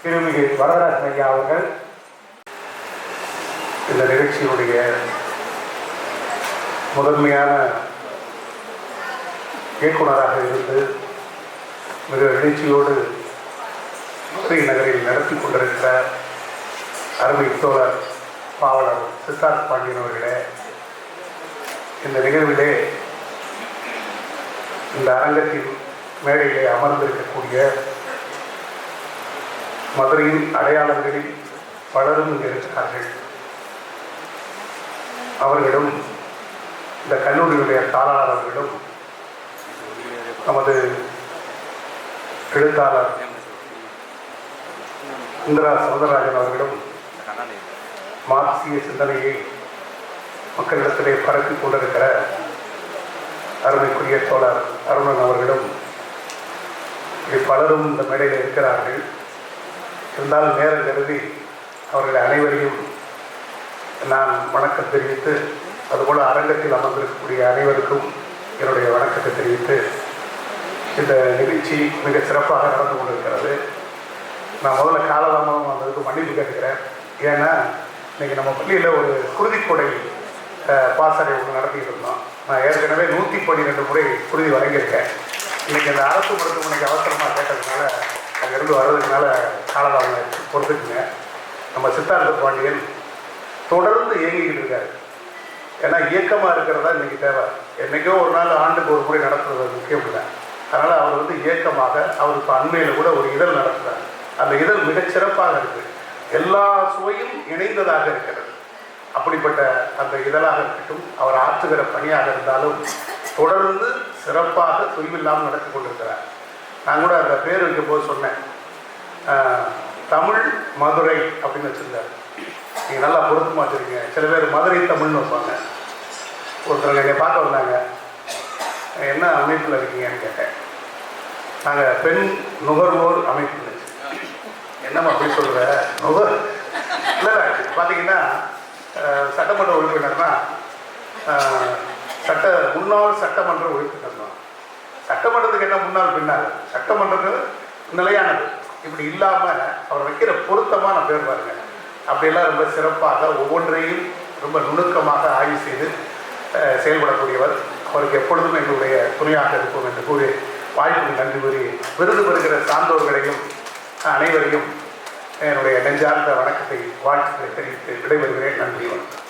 திருமிகு வரதராஜன் ஐயா அவர்கள் இந்த நிகழ்ச்சியினுடைய முதன்மையான இயக்குனராக இருந்து மிக எழுச்சியோடு மதுரை நகரில் நடத்தி கொண்டிருக்கிற அருமை தோழர் பாவலர் சித்தார்த் பாண்டியன் அவர்களே இந்த நிகழ்விலே இந்த அரங்கத்தின் மேடையிலே அமர்ந்திருக்கக்கூடிய மதுரையின் அடையாளங்களில் பலரும் இங்கே இருக்கிறார்கள். அவர்களும் இந்த கல்லூரியுடைய தாளாளர் நமது எழுத்தாளர் இந்திரா சௌந்தரராஜன் அவர்களும் மார்க்சிய சிந்தனையை மக்களிடத்திலே பரப்பிக் கொண்டிருக்கிற அருமைக்குரிய தோழர் அருணன் அவர்களும் இப்படி பலரும் இந்த மேடையில் இருக்கிறார்கள். இருந்தாலும் நேரம் கருதி அவர்கள் அனைவரையும் நான் வணக்கம் தெரிவித்து அதுபோல் அரங்கத்தில் அமர்ந்திருக்கக்கூடிய அனைவருக்கும் என்னுடைய வணக்கத்தை தெரிவித்து இந்த நிகழ்ச்சி மிக சிறப்பாக நடந்து கொண்டிருக்கிறது. நான் முதல்ல காலதாமதம் வந்ததுக்கு மன்னிப்பு கேட்டுக்கிறேன். ஏன்னா இன்றைக்கி நம்ம பள்ளியில் ஒரு குருதிக்கொடை பாசறை ஒன்று நடத்திட்டு இருந்தோம். நான் ஏற்கனவே நூற்றி பன்னிரெண்டு முறை உறுதி வழங்கியிருக்கேன். இன்னைக்கு அந்த அரசு மருத்துவமனைக்கு அவசரமாக கேட்டதுனால அங்கேருந்து வர்றதுனால காலதாமதம் பொறுத்துக்குங்க. நம்ம சித்தார்த்த பாண்டியன் தொடர்ந்து இயங்கிக்கிட்டு இருக்காரு. ஏன்னா இயக்கமாக இருக்கிறதா இன்றைக்கி தேவை. என்றைக்கோ ஒரு நாள் ஆண்டுக்கு ஒரு முறை நடத்துறது முக்கியம் இல்லை. அதனால் அவர் வந்து இயக்கமாக அவர் இப்போ அண்மையில் கூட ஒரு இதழ் நடத்துகிறார் அந்த இதழ் மிகச் சிறப்பாக இருக்குது எல்லா சுவையும் இணைந்ததாக இருக்கிறது. அப்படிப்பட்ட அந்த இதழாக இருக்கட்டும் அவர் ஆற்றுகிற பணியாக இருந்தாலும் தொடர்ந்து சிறப்பாக தொய்வில்லாமல் நடத்தி கொண்டிருக்கிறார். நான் கூட அந்த பேர் இருக்கும்போது சொன்னேன். தமிழ் மதுரை அப்படின்னு வச்சுருந்தார். நீங்கள் நல்லா பொருத்தமாக வச்சுருக்கீங்க. சில பேர் மதுரை தமிழ்னு வைப்பாங்க. ஒருத்தர் என்னை பார்க்க வந்தாங்க. என்ன அமைப்பில் இருக்கீங்கன்னு கேட்டேன். நாங்கள் பெண் நுகர்வோர் அமைப்பு என்னம்மா அப்படி சொல்கிற நுகர் இல்லை பார்த்தீங்கன்னா சட்டமன்ற உறுப்பினர்னா சட்ட முன்னாள் சட்டமன்ற உறுப்பினர் தான். சட்டமன்றத்துக்கு என்ன முன்னாள் பின்னால்? சட்டமன்றது நிலையானது. இப்படி இல்லாமல் அவர் வைக்கிற பொருத்தமான பேர் பாருங்க. அப்படியெல்லாம் ரொம்ப சிறப்பாக ஒவ்வொன்றையும் ரொம்ப நுணுக்கமாக ஆய்வு செய்து செயல்படக்கூடியவர். அவருக்கு எப்பொழுதும் எங்களுடைய துணையாக இருப்போம் என்று கூறி வாய்ப்புக்கு நன்றி கூறி விருது பெறுகிற சான்றோர்களையும் அனைவரையும் என்னுடைய நெஞ்சார்ந்த வணக்கத்தை வாழ்த்துக்களை தெரிவித்து விடைபெறுகிறேன். நன்றி வணக்கம்.